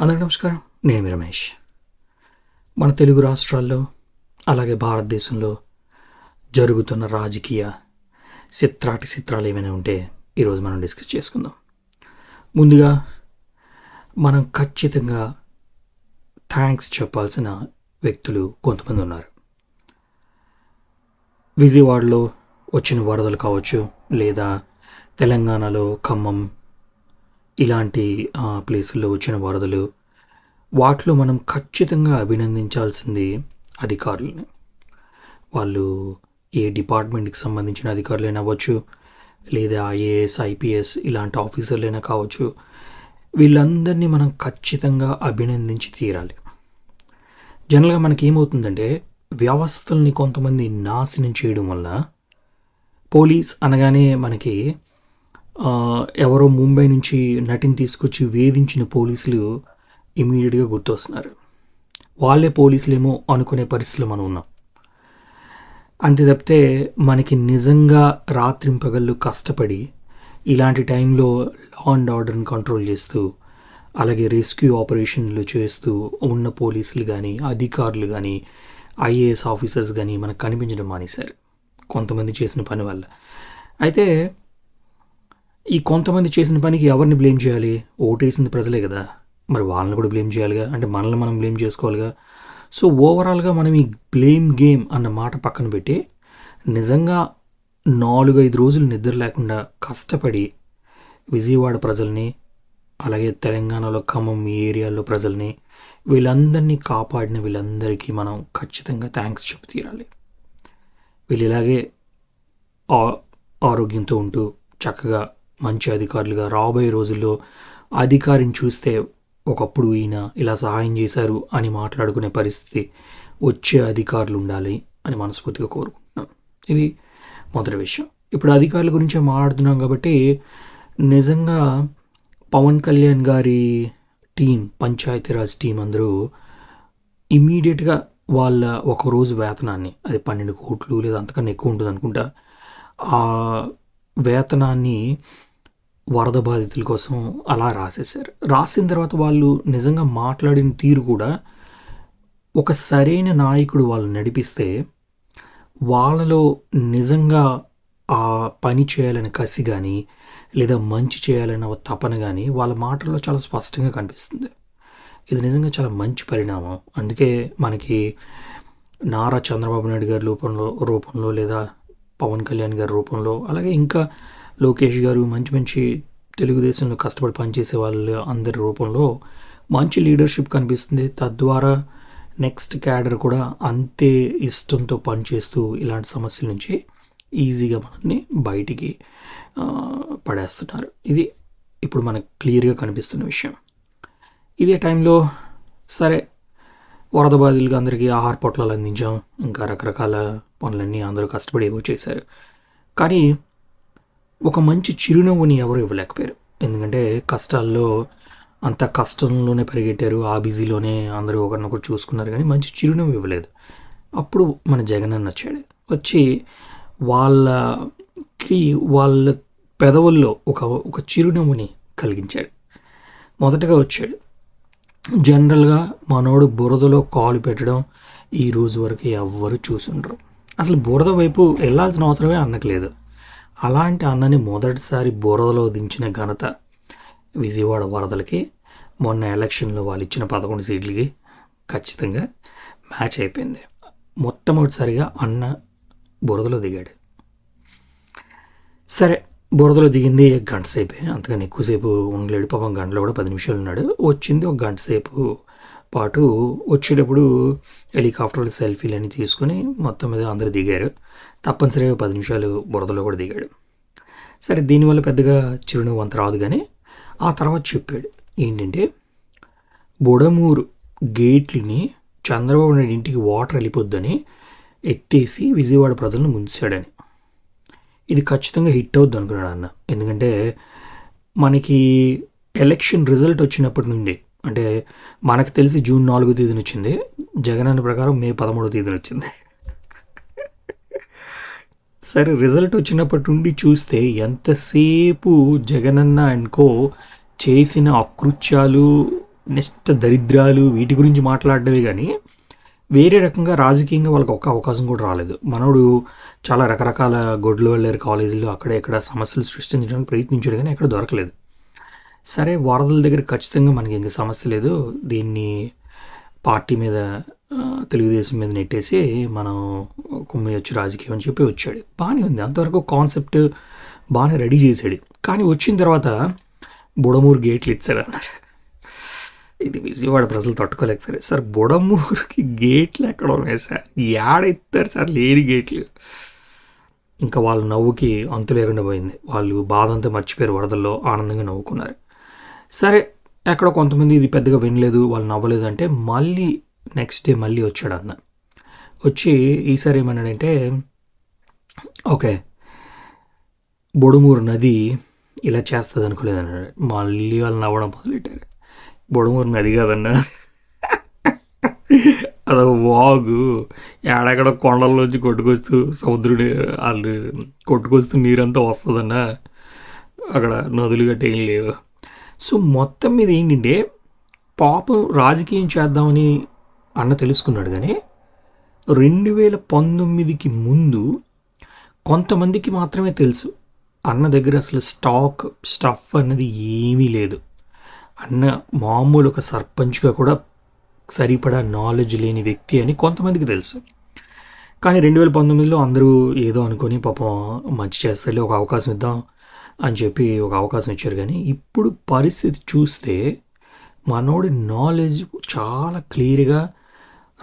అందరికి నమస్కారం. నేను మీ రమేష్. మన తెలుగు రాష్ట్రాల్లో అలాగే భారతదేశంలో జరుగుతున్న రాజకీయ చిత్రాటి చిత్రాలు ఏమైనా ఉంటే ఈరోజు మనం డిస్కస్ చేసుకుందాం. ముందుగా మనం ఖచ్చితంగా థ్యాంక్స్ చెప్పాల్సిన వ్యక్తులు కొంతమంది ఉన్నారు. విజయవాడలో వచ్చిన వరదలు కావచ్చు లేదా తెలంగాణలో ఖమ్మం ఇలాంటి ప్లేసుల్లో వచ్చిన వరదలు వాటిలో మనం ఖచ్చితంగా అభినందించాల్సింది అధికారులని. వాళ్ళు ఏ డిపార్ట్మెంట్కి సంబంధించిన అధికారులైనా అవ్వచ్చు లేదా ఐఏఎస్ ఐపీఎస్ ఇలాంటి ఆఫీసర్లైనా కావచ్చు వీళ్ళందరినీ మనం ఖచ్చితంగా అభినందించి తీరాలి. జనరల్గా మనకి ఏమవుతుందంటే వ్యవస్థల్ని కొంతమంది నాశనం చేయడం వల్ల పోలీస్ అనగానే మనకి ఎవరో ముంబై నుంచి నటిని తీసుకొచ్చి వేధించిన పోలీసులు ఇమీడియట్గా గుర్తొస్తున్నారు. వాళ్ళే పోలీసులేమో అనుకునే పరిస్థితిలో మనం ఉన్నాం. అంతే తప్పితే మనకి నిజంగా రాత్రింపగళ్ళు కష్టపడి ఇలాంటి టైంలో లా అండ్ ఆర్డర్ని కంట్రోల్ చేస్తూ అలాగే రెస్క్యూ ఆపరేషన్లు చేస్తూ ఉన్న పోలీసులు కానీ అధికారులు కానీ ఐఏఎస్ ఆఫీసర్స్ కానీ మనకు కనిపించడం మానేశారు. కొంతమంది చేసిన పని వల్ల. అయితే ఈ కొంతమంది చేసిన పనికి ఎవరిని బ్లేమ్ చేయాలి? ఓటేసింది ప్రజలే కదా. మరి వాళ్ళని కూడా బ్లేమ్ చేయాలిగా? అంటే మనల్ని మనం బ్లేమ్ చేసుకోవాలిగా? సో ఓవరాల్గా మనం ఈ బ్లేమ్ గేమ్ అన్న మాట పక్కన పెట్టి నిజంగా నాలుగు ఐదు రోజులు నిద్ర లేకుండా కష్టపడి విజయవాడ ప్రజల్ని అలాగే తెలంగాణలో ఖమ్మం ఈ ఏరియాలో ప్రజల్ని వీళ్ళందరినీ కాపాడిన వీళ్ళందరికీ మనం ఖచ్చితంగా థ్యాంక్స్ చెప్పి తీరాలి. వీళ్ళు ఇలాగే ఆ- ఆరోగ్యంతో ఉంటూ చక్కగా మంచి అధికారులుగా రాబోయే రోజుల్లో అధికారిని చూస్తే ఒకప్పుడు ఈయన ఇలా సహాయం చేశారు అని మాట్లాడుకునే పరిస్థితి వచ్చే అధికారులు ఉండాలి అని మనస్ఫూర్తిగా కోరుకుంటున్నాం. ఇది మొదటి విషయం. ఇప్పుడు అధికారుల గురించి మాట్లాడుతున్నాం కాబట్టి నిజంగా పవన్ కళ్యాణ్ గారి టీం పంచాయతీరాజ్ టీం అందరూ ఇమీడియట్గా వాళ్ళ ఒక రోజు వేతనాన్ని అది పన్నెండు కోట్లు లేదా అంతకన్నా ఎక్కువ ఉంటుంది అనుకుంటా ఆ వేతనాన్ని వరద బాధితుల కోసం అలా రాసేశారు. రాసిన తర్వాత వాళ్ళు నిజంగా మాట్లాడిన తీరు కూడా ఒక సరైన నాయకుడు వాళ్ళు నడిపిస్తే వాళ్ళలో నిజంగా ఆ పని చేయాలని కసి కానీ లేదా మంచి చేయాలన్న తపన కానీ వాళ్ళ మాటల్లో చాలా స్పష్టంగా కనిపిస్తుంది. ఇది నిజంగా చాలా మంచి పరిణామం. అందుకే మనకి నారా చంద్రబాబు నాయుడు గారి రూపంలో రూపంలో లేదా పవన్ కళ్యాణ్ గారి రూపంలో అలాగే ఇంకా లోకేష్ గారు మంచి మంచి తెలుగుదేశంలో కష్టపడి పనిచేసే వాళ్ళ అందరి రూపంలో మంచి లీడర్షిప్ కనిపిస్తుంది. తద్వారా నెక్స్ట్ క్యాడర్ కూడా అంతే ఇష్టంతో పనిచేస్తూ ఇలాంటి సమస్యల నుంచి ఈజీగా మనల్ని బయటికి పడేస్తున్నారు. ఇది ఇప్పుడు మనకు క్లియర్గా కనిపిస్తున్న విషయం. ఇదే టైంలో సరే వరద బాధితులకి అందరికీ ఆహార పొట్లాలు అందించాం. ఇంకా రకరకాల పనులన్నీ అందరూ కష్టపడి ఏవో చేశారు. కానీ ఒక మంచి చిరునవ్వుని ఎవరు ఇవ్వలేకపోయారు. ఎందుకంటే కష్టాల్లో అంత కష్టంలోనే పరిగెట్టారు. ఆ బిజీలోనే అందరూ ఒకరినొకరు చూసుకున్నారు కానీ మంచి చిరునవ్వు ఇవ్వలేదు. అప్పుడు మన జగన్ అన్న వచ్చాడు. వచ్చి వాళ్ళకి వాళ్ళ పెదవుల్లో ఒక ఒక చిరునవ్వుని కలిగించాడు. మొదటగా వచ్చాడు. జనరల్గా మనోడు బురదలో కాలు పెట్టడం ఈ రోజు వరకు ఎవ్వరు చూసుండరు? అసలు బురద వైపు వెళ్ళాల్సిన అవసరమే అన్నకు అలాంటి అన్నని మొదటిసారి బురదలో దించిన ఘనత విజయవాడ వరదలకి. మొన్న ఎలక్షన్లో వాళ్ళు ఇచ్చిన పదకొండు సీట్లకి ఖచ్చితంగా మ్యాచ్ అయిపోయింది. మొట్టమొదటిసారిగా అన్న బురదలో దిగాడు. సరే బురదలో దిగింది గంట సేపే. అంతకని ఎక్కువసేపు ఉండలేడు. పాపం గంటలో కూడా పది నిమిషాలు ఉన్నాడు. వచ్చింది ఒక గంట సేపు పాటు వచ్చేటప్పుడు హెలికాప్టర్లు సెల్ఫీలు అన్నీ తీసుకుని మొత్తం మీద అందరూ దిగారు. తప్పనిసరిగా పది నిమిషాలు బురదలో కూడా దిగాడు. సరే దీనివల్ల పెద్దగా చిరునవ్వు అంత రాదు కానీ ఆ తర్వాత చెప్పాడు. ఏంటంటే బుడమూరు గేట్లని చంద్రబాబు నాయుడు ఇంటికి వాటర్ వెళ్ళిపోద్దని ఎత్తేసి విజయవాడ ప్రజలను ముంచాడని. ఇది ఖచ్చితంగా హిట్ అవుద్ది అనుకున్నాడు అన్న. ఎందుకంటే మనకి ఎలక్షన్ రిజల్ట్ వచ్చినప్పటి నుండి అంటే మనకు తెలిసి జూన్ నాలుగో తేదీన వచ్చింది. జగన్ అన్న ప్రకారం మే పదమూడో తేదీన వచ్చింది. సరే రిజల్ట్ వచ్చినప్పటి నుండి చూస్తే ఎంతసేపు జగనన్న అండ్ కో చేసిన అకృత్యాలు నిష్ట దరిద్రాలు వీటి గురించి మాట్లాడడమే కానీ వేరే రకంగా రాజకీయంగా వాళ్ళకి ఒక్క అవకాశం కూడా రాలేదు. మనోడు చాలా రకరకాల గొడ్లు వెళ్ళారు కాలేజీలో అక్కడ ఇక్కడ సమస్యలు సృష్టించడానికి ప్రయత్నించాడు కానీ ఎక్కడ దొరకలేదు. సరే వరదల దగ్గర ఖచ్చితంగా మనకి ఇంక సమస్య లేదు. దీన్ని పార్టీ మీద తెలుగుదేశం మీద నెట్టేసి మనం కుమ్మేయొచ్చు రాజకీయం అని చెప్పి వచ్చాడు. బాగానే ఉంది. అంతవరకు కాన్సెప్ట్ బాగానే రెడీ చేశాడు. కానీ వచ్చిన తర్వాత బుడమూరు గేట్లు ఇచ్చాడు అన్నారు. ఇది విజయవాడ ప్రజలు తట్టుకోలేకపోయారు. సార్ బుడమూరుకి గేట్లు ఎక్కడ ఉన్నాయి సార్? ఏడ ఇస్తారు సార్ లేడీ గేట్లు? ఇంకా వాళ్ళ నవ్వుకి అంతు లేకుండా పోయింది. వాళ్ళు బాధ అంతా మర్చిపోయారు వరదల్లో ఆనందంగా నవ్వుకున్నారు. సరే ఎక్కడో కొంతమంది ఇది పెద్దగా వినలేదు వాళ్ళు నవ్వలేదు అంటే మళ్ళీ నెక్స్ట్ డే మళ్ళీ వచ్చాడు అన్న వచ్చి ఈసారి ఏమన్నాడంటే ఓకే బొడుమూరు నది ఇలా చేస్తుంది అనుకోలేదు అన్నాడు. మళ్ళీ వాళ్ళు నవ్వడం మొదలెట్టారు. బొడుమూరు నది కాదన్నా. అదొక వాగు. ఏడాక్కడ కొండల్లోంచి కొట్టుకొస్తూ సముద్రుడు వాళ్ళు కొట్టుకొస్తూ నీరంతా వస్తుందన్న. అక్కడ నదులు గట్ట ఏం లేవు. సో మొత్తం మీద ఏంటంటే పాపం రాజకీయం చేద్దామని అన్న తెలుసుకున్నాడు కానీ రెండు వేల పంతొమ్మిదికి ముందు కొంతమందికి మాత్రమే తెలుసు. అన్న దగ్గర అసలు స్టాక్ స్టఫ్ అన్నది ఏమీ లేదు. అన్న మామూలు ఒక సర్పంచ్గా కూడా సరిపడా నాలెడ్జ్ లేని వ్యక్తి అని కొంతమందికి తెలుసు. కానీ రెండు వేల పంతొమ్మిదిలో అందరూ ఏదో అనుకొని పాపం మంచి చేస్తే ఒక అవకాశం ఇద్దాం అని చెప్పి ఒక అవకాశం ఇచ్చారు. కానీ ఇప్పుడు పరిస్థితి చూస్తే మనోడి నాలెడ్జ్ చాలా క్లియర్గా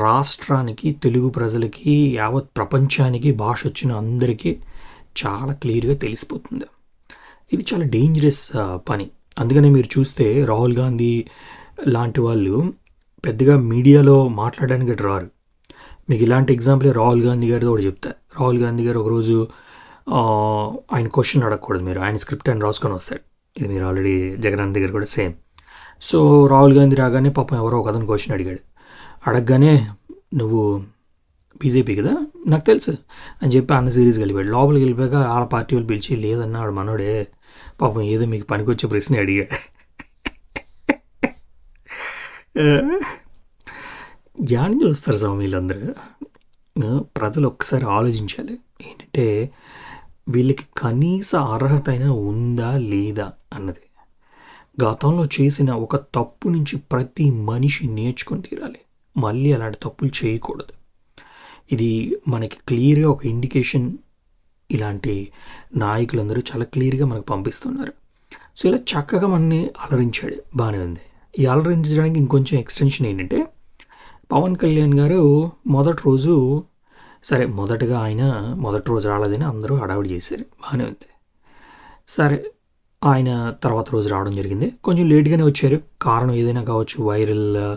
రాష్ట్రానికి తెలుగు ప్రజలకి యావత్ ప్రపంచానికి భాష వచ్చిన అందరికీ చాలా క్లియర్గా తెలిసిపోతుంది. ఇది చాలా డేంజరస్ పని. అందుకనే మీరు చూస్తే రాహుల్ గాంధీ లాంటి వాళ్ళు పెద్దగా మీడియాలో మాట్లాడడానికి రారు. మీకు ఇలాంటి ఎగ్జాంపులే రాహుల్ గాంధీ గారితో కూడా చెప్తా. రాహుల్ గాంధీ గారు ఒకరోజు ఆయన క్వశ్చన్ అడగకూడదు మీరు. ఆయన స్క్రిప్ట్ ఆయన రాసుకొని వస్తాడు. ఇది మీరు ఆల్రెడీ జగన్ దగ్గర కూడా సేమ్ సో రాహుల్ గాంధీ రాగానే పాపం ఎవరో ఒక అతను క్వశ్చన్ అడిగాడు. అడగగానే నువ్వు బీజేపీ కదా? నాకు తెలుసు. అని చెప్పి అన్న సిరీస్ వెళ్ళిపోయాడు. లోపలికి వెళ్ళిపోయాక వాళ్ళ పార్టీ వాళ్ళు పిలిచి లేదన్నా ఆడు మనోడే. పాపం ఏదో మీకు పనికొచ్చే ప్రశ్న అడిగాడు జ్ఞానం చూస్తారు స్వామి వీళ్ళందరూ? ప్రజలు ఒక్కసారి ఆలోచించాలి. ఏంటంటే వీళ్ళకి కనీస అర్హత అయినా ఉందా లేదా అన్నది. గతంలో చేసిన ఒక తప్పు నుంచి ప్రతి మనిషి నేర్చుకొని తీరాలి. మళ్ళీ అలాంటి తప్పులు చేయకూడదు. ఇది మనకి క్లియర్గా ఒక ఇండికేషన్ ఇలాంటి నాయకులందరూ చాలా క్లియర్గా మనకు పంపిస్తున్నారు. సో ఇలా చక్కగా మనని అలరించాడు. బాగానే ఉంది. ఈ అలరించడానికి ఇంకొంచెం ఎక్స్టెన్షన్ ఏంటంటే పవన్ కళ్యాణ్ గారు మొదటి రోజు సరే మొదటగా ఆయన మొదటి రోజు రాలేదని అందరూ హడావిడి చేశారు. బాగానే ఉంది. సరే ఆయన తర్వాత రోజు రావడం జరిగింది. కొంచెం లేట్గానే వచ్చారు. కారణం ఏదైనా కావచ్చు వైరల్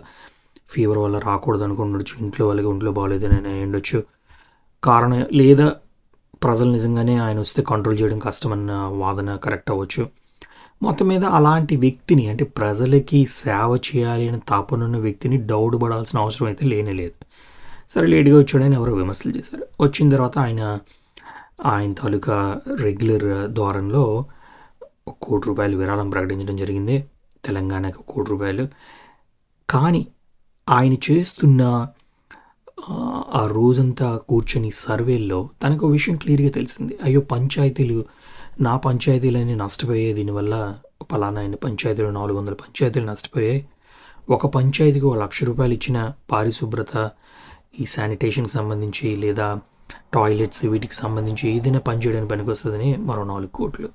ఫీవర్ వల్ల రాకూడదు అనుకుండొచ్చు ఇంట్లో వాళ్ళకి ఒంట్లో బాగాలేదని ఉండొచ్చు. కారణం లేదా ప్రజలు నిజంగానే ఆయన వస్తే కంట్రోల్ చేయడం కష్టమన్న వాదన కరెక్ట్ అవ్వచ్చు. మొత్తం మీద అలాంటి వ్యక్తిని అంటే ప్రజలకి సేవ చేయాలి అని తాపనున్న వ్యక్తిని డౌట్ పడాల్సిన అవసరం అయితే లేనే లేదు. సరే లేట్గా వచ్చాడని ఎవరో విమర్శలు చేశారు. వచ్చిన తర్వాత ఆయన ఆయన తాలూకా రెగ్యులర్ ద్వారంలో ఒక కోటి రూపాయలు విరాళం ప్రకటించడం జరిగింది. తెలంగాణకు కోటి రూపాయలు. కానీ ఆయన చేస్తున్న ఆ, రోజంతా కూర్చొని సర్వేల్లో తనకు ఒక విషయం క్లియర్గా తెలిసింది. అయ్యో పంచాయతీలు నా పంచాయతీలన్నీ నష్టపోయాయి. దీనివల్ల పలానా ఆయన పంచాయతీలు నాలుగు వందల పంచాయతీలు నష్టపోయాయి. ఒక పంచాయతీకి ఒక లక్ష రూపాయలు ఇచ్చిన పారిశుభ్రత ఈ శానిటేషన్కి సంబంధించి లేదా టాయిలెట్స్ వీటికి సంబంధించి ఏదైనా పనిచేయడానికి పనికొస్తుందని మరో నాలుగు కోట్లు.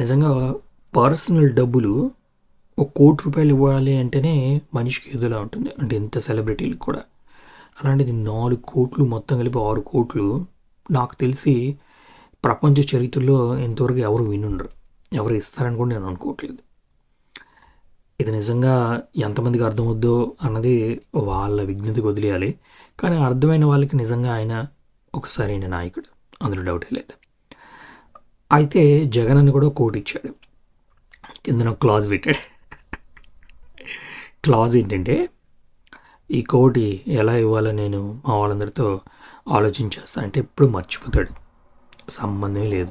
నిజంగా పర్సనల్ డబ్బులు ఒక కోటి రూపాయలు ఇవ్వాలి అంటేనే మనిషికి ఎదులా ఉంటుంది. అంటే ఇంత సెలబ్రిటీలకు కూడా. అలాంటిది నాలుగు కోట్లు మొత్తం కలిపి ఆరు కోట్లు నాకు తెలిసి ప్రపంచ చరిత్రలో ఇంతవరకు ఎవరు వినుండరు. ఎవరు ఇస్తారని కూడా నేను అనుకోవట్లేదు. ఇది నిజంగా ఎంతమందికి అర్థమవుద్దో అన్నది వాళ్ళ విజ్ఞతకు వదిలేయాలి. కానీ అర్థమైన వాళ్ళకి నిజంగా ఆయన ఒక సరైన నాయకుడు. అందులో డౌటే లేదు. అయితే జగన్ అని కూడా కోట్ ఇచ్చాడు. కిందన క్లాజ్ పెట్టాడు. క్లాజ్ ఏంటంటే ఈ కోటి ఎలా ఇవ్వాలో నేను మా వాళ్ళందరితో ఆలోచించేస్తా అంటే ఎప్పుడు మర్చిపోతాడు. సంబంధమే లేదు.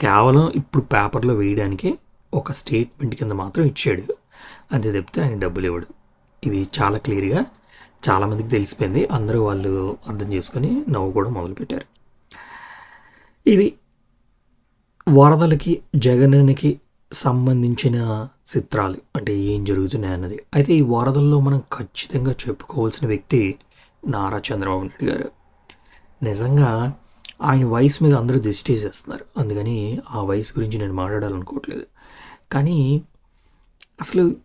కేవలం ఇప్పుడు పేపర్లో వేయడానికి ఒక స్టేట్మెంట్ కింద మాత్రం ఇచ్చాడు. అంతే చెప్తే ఆయన డబ్బులు ఇవ్వడు. ఇది చాలా క్లియర్గా చాలామందికి తెలిసిపోయింది. అందరూ వాళ్ళు అర్థం చేసుకొని నవ్వు కూడా మొదలుపెట్టారు. ఇది వరదలకి జగన్కి సంబంధించిన చిత్రాలు. అంటే ఏం జరుగుతున్నాయి అన్నది. అయితే ఈ వరదల్లో మనం ఖచ్చితంగా చెప్పుకోవాల్సిన వ్యక్తి నారా చంద్రబాబు నాయుడు గారు. నిజంగా ఆయన వయసు మీద అందరూ దిష్టి చేస్తున్నారు. అందుకని ఆ వయసు గురించి నేను మాట్లాడాలనుకోవట్లేదు. కానీ అసలు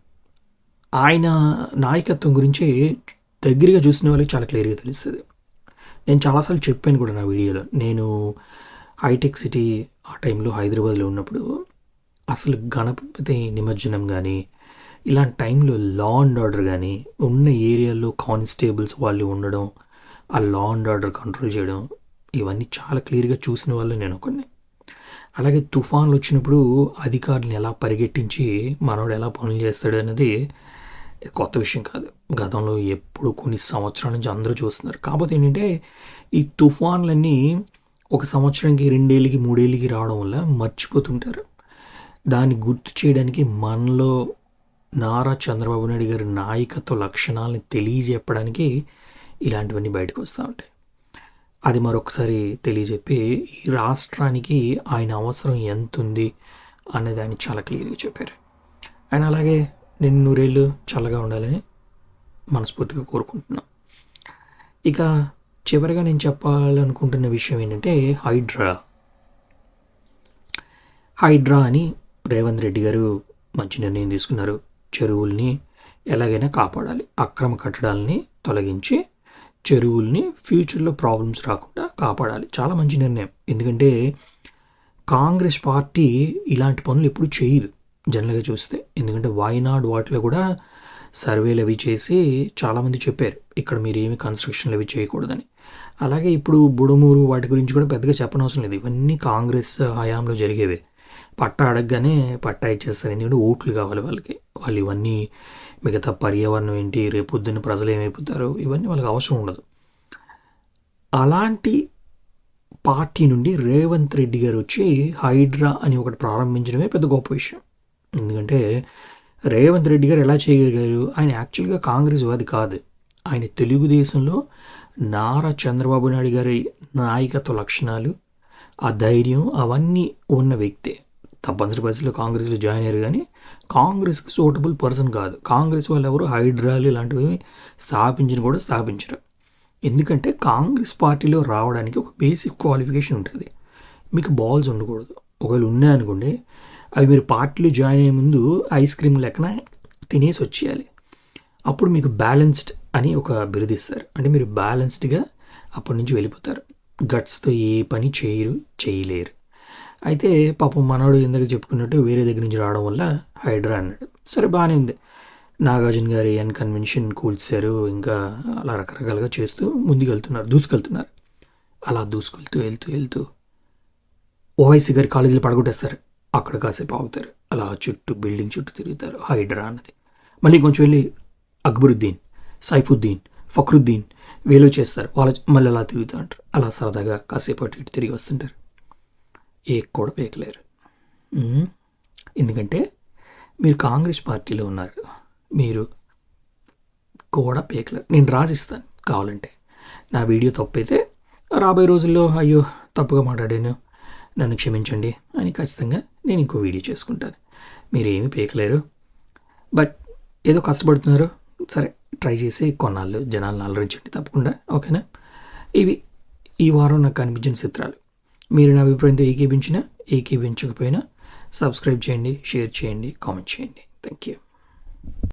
ఆయన నాయకత్వం గురించి దగ్గరగా చూసిన వాళ్ళకి చాలా క్లియర్గా తెలుస్తుంది. నేను చాలాసార్లు చెప్పాను కూడా నా వీడియోలో. నేను హైటెక్ సిటీ ఆ టైంలో హైదరాబాద్లో ఉన్నప్పుడు అసలు గణపతి నిమజ్జనం కానీ ఇలాంటి టైంలో లా అండ్ ఆర్డర్ కానీ ఉన్న ఏరియాలో కానిస్టేబుల్స్ వాళ్ళు ఉండడం ఆ లా అండ్ ఆర్డర్ కంట్రోల్ చేయడం ఇవన్నీ చాలా క్లియర్గా చూసిన వాళ్ళు నేను ఒకరిని అలాగే తుఫాన్లు వచ్చినప్పుడు అధికారులను ఎలా పరిగెట్టించి మనోడు ఎలా పనులు చేస్తాడు అనేది కొత్త విషయం కాదు. గతంలో ఎప్పుడు కొన్ని సంవత్సరాల నుంచి అందరూ చూస్తున్నారు. కాకపోతే ఏంటంటే ఈ తుఫాన్లన్నీ ఒక సంవత్సరానికి రెండేళ్ళకి మూడేళ్ళకి రావడం వల్ల మర్చిపోతుంటారు. దాన్ని గుర్తు చేయడానికి మనలో నారా చంద్రబాబు నాయుడు గారి నాయకత్వ లక్షణాలని తెలియజెప్పడానికి ఇలాంటివన్నీ బయటకు వస్తూ ఉంటాయి. అది మరొకసారి తెలియజెప్పి ఈ రాష్ట్రానికి ఆయన అవసరం ఎంత ఉంది అనేది ఆయన చాలా క్లియర్గా చెప్పారు. ఆయన అలాగే నేను నూరేళ్ళు చల్లగా ఉండాలని మనస్ఫూర్తిగా కోరుకుంటున్నాను ఇక చివరిగా నేను చెప్పాలనుకుంటున్న విషయం ఏంటంటే హైడ్రా. హైడ్రా అని రేవంత్ రెడ్డి గారు మంచి నిర్ణయం తీసుకున్నారు. చెరువుల్ని ఎలాగైనా కాపాడాలి అక్రమ కట్టడాలని తొలగించి చెరువుల్ని ఫ్యూచర్లో ప్రాబ్లమ్స్ రాకుండా కాపాడాలి. చాలా మంచి నిర్ణయం. ఎందుకంటే కాంగ్రెస్ పార్టీ ఇలాంటి పనులు ఎప్పుడు చేయదు. జనరల్గా చూస్తే ఎందుకంటే వాయినాడ్ వాటిలో కూడా సర్వేలు అవి చేసి చాలామంది చెప్పారు. ఇక్కడ మీరు ఏమి కన్స్ట్రక్షన్లు అవి చేయకూడదని. అలాగే ఇప్పుడు బుడమూరు వాటి గురించి కూడా పెద్దగా చెప్పనవసరం లేదు. ఇవన్నీ కాంగ్రెస్ హయాంలో జరిగేవే. పట్టా అడగగానే పట్టా ఇచ్చేస్తారు. ఎందుకంటే ఓట్లు కావాలి వాళ్ళకి. వాళ్ళు ఇవన్నీ మిగతా పర్యావరణం ఏంటి రేపొద్దున్న ప్రజలు ఏమైపోతారు ఇవన్నీ వాళ్ళకి అవసరం ఉండదు. అలాంటి పార్టీ నుండి రేవంత్ రెడ్డి గారు వచ్చి హైడ్రా అని ఒకటి ప్రారంభించడమే పెద్ద గొప్ప విషయం. ఎందుకంటే రేవంత్ రెడ్డి గారు ఎలా చేయగలిగారు? ఆయన యాక్చువల్గా కాంగ్రెస్ వాది కాదు. ఆయన తెలుగుదేశంలో నారా చంద్రబాబు నాయుడు గారి నాయకత్వ లక్షణాలు ఆ ధైర్యం అవన్నీ ఉన్న వ్యక్తే. తప్పనిసరి పరిస్థితుల్లో కాంగ్రెస్లో జాయిన్ అయ్యారు కానీ కాంగ్రెస్కి సూటబుల్ పర్సన్ కాదు. కాంగ్రెస్ వాళ్ళు ఎవరు? హైడ్రాలు ఇలాంటివి స్థాపించిన కూడా స్థాపించరు. ఎందుకంటే కాంగ్రెస్ పార్టీలో రావడానికి ఒక బేసిక్ క్వాలిఫికేషన్ ఉంటుంది. మీకు బాల్స్ ఉండకూడదు. ఒకవేళ ఉన్నాయనుకోండి అవి మీరు పార్టీలో జాయిన్ అయ్యే ముందు ఐస్ క్రీమ్ లెక్కన తినేసి వచ్చేయాలి. అప్పుడు మీకు బ్యాలెన్స్డ్ అని ఒక బిరుదిస్తారు అంటే మీరు బ్యాలెన్స్డ్గా అప్పటి నుంచి వెళ్ళిపోతారు. గట్స్తో ఏ పని చేయరు చేయలేరు. అయితే పాపం మనోడు ఇందాక చెప్పుకున్నట్టు వేరే దగ్గర నుంచి రావడం వల్ల హైడ్రా అన్నాడు. సరే బాగానే ఉంది. నాగార్జున గారి ఎన్ కన్వెన్షన్ కూల్చారు. ఇంకా అలా రకరకాలుగా చేస్తూ ముందుకెళ్తున్నారు దూసుకెళ్తున్నారు. అలా దూసుకెళ్తూ వెళ్తూ వెళ్తూ ఓవైసీ గారి కాలేజీలు పడగొట్టేస్తారు. అక్కడ కాసేపు ఆగుతారు. అలా చుట్టూ బిల్డింగ్ చుట్టూ తిరుగుతారు. హైడ్రా అన్నది. మళ్ళీ కొంచెం వెళ్ళి అక్బరుద్దీన్ సైఫుద్దీన్ ఫక్రుద్దీన్ వేలో చేస్తారు. వాళ్ళ మళ్ళీ అలా తిరుగుతూ ఉంటారు. అలా సరదాగా కాసేపు అటు ఇటు తిరిగి వస్తుంటారు. ఏ కూడా పేకలేరు. ఎందుకంటే మీరు కాంగ్రెస్ పార్టీలో ఉన్నారు. మీరు కూడా పేకలేరు. నేను రాసిస్తాను కావాలంటే. నా వీడియో తప్పైతే రాబోయే రోజుల్లో అయ్యో తప్పుగా మాట్లాడాను. నన్ను క్షమించండి. అని ఖచ్చితంగా నేను ఇంకో వీడియో చేసుకుంటాను. మీరేమీ పేకలేరు. బట్ ఏదో కష్టపడుతున్నారు. సరే ట్రై చేసి కొన్నాళ్ళు జనాలను అలరించండి తప్పకుండా. ఓకేనా? ఇవి ఈ వారం నాకు కనిపించిన చిత్రాలు. మీరు నా అభిప్రాయంతో ఏకీపించినా ఏకీపించకపోయినా సబ్స్క్రైబ్ చేయండి షేర్ చేయండి కామెంట్ చేయండి. Thank you